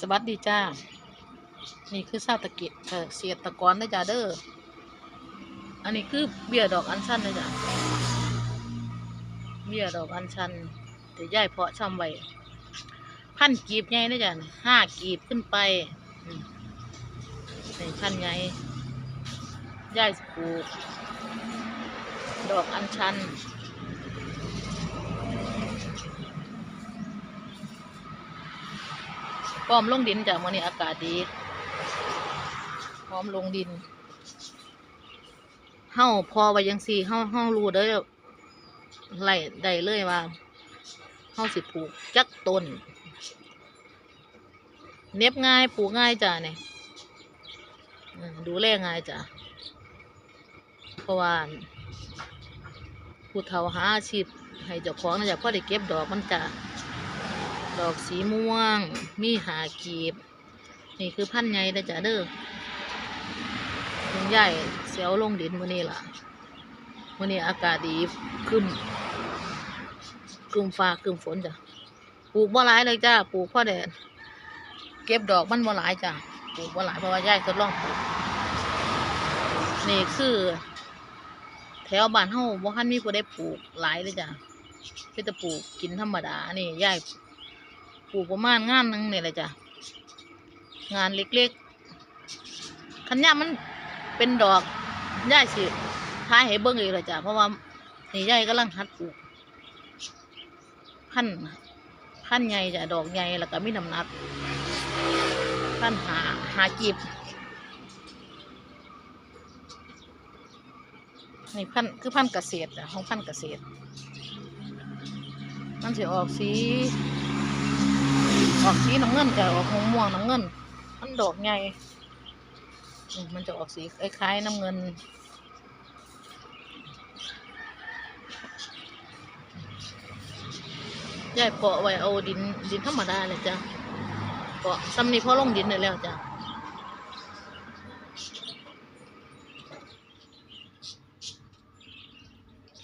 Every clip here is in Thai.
สวัสดีจ้า นี่คือซาตะกิจเสียตะกอนนะจ้าเด้อ อันนี้คือเบี้ยดอกอัญชันนะจ้ะเบี้ยดอกอัญชันแต่ย่ายเพาะช่ำไว้พันกีบไงนะจ้ะห้ากีบขึ้นไปอืมนี่พันไงย่ายปลูก ดอกอัญชัน พร้อมลงดินจ้ะวันนี้อากาศดีพร้อมลงดินเฮาพอไว้ยังสี่เฮาเฮารู้ได้อไล่ได้เลยว่าเฮาสิปลูกจักต้นเน็บง่ายปลูกง่ายจ้ะเนี่ยดูแลง่ายจ้ะเพราะว่าผู้เฒ่าหาอาชีพให้เจ้าของนะจ๊ะพอได้เก็บดอกมันจ้ะ ดอกสีม่วง มีหากีบ นี่คือพันธุ์ใหญ่นะจ๊ะเด้อคุณยายเสียวลงดินมื้อนี้ล่ะมื้อนี้อากาศดีขึ้นกึมฟ้ากึมฝนจ้ะ ปลูกบ่หลายเลยจ้าปลูกพ่อแดดเก็บดอกมันบ่หลายจ้ะ ปลูกบ่หลายเพราะว่ายายทดลองปลูกนี่คือ แถวบ้านเฮาบ่คันมีผู้ใดปลูกหลายเลยจ้ะคือจะปลูกกินธรรมดา นี่ยาย ปลูกประมาณงานหนึงเนี่แหละจ้ะงานเล็กๆคันยามมันเป็นดอกย่าสิท้ายให้เบิ่งอีกเลยจ้ะเพราะว่านี่ย่ายกำลังหัดปลูกพันธุ์พันธุ์ใหญ่จ้ะดอกใหญ่แล้วก็มีน้ำหนักพันธุ์หาหาจีบนี่พันธุ์คือพันธุ์เกษตรจ้ะของพันธุ์เกษตร มันจะออกสี ออกสีน้ำเงินจ้ะออกม่วงน้ำเงิน มันดอกใหญ่มันจะออกสีคล้ายๆน้ำเงิน ยายเพาะไว้เอาดินดินธรรมดาเลยจ้ะเพาะซ้ำนี้พอลงดินได้แล้วจ้ะ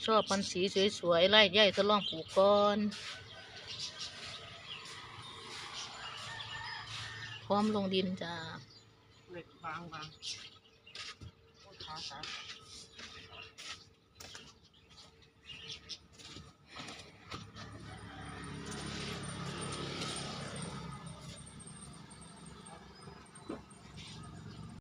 ชอบมันสีสวยๆไล่ยายทดลองปลูกก่อน พร้อมลงดินจ้ะเหล็กบางบางขาสาม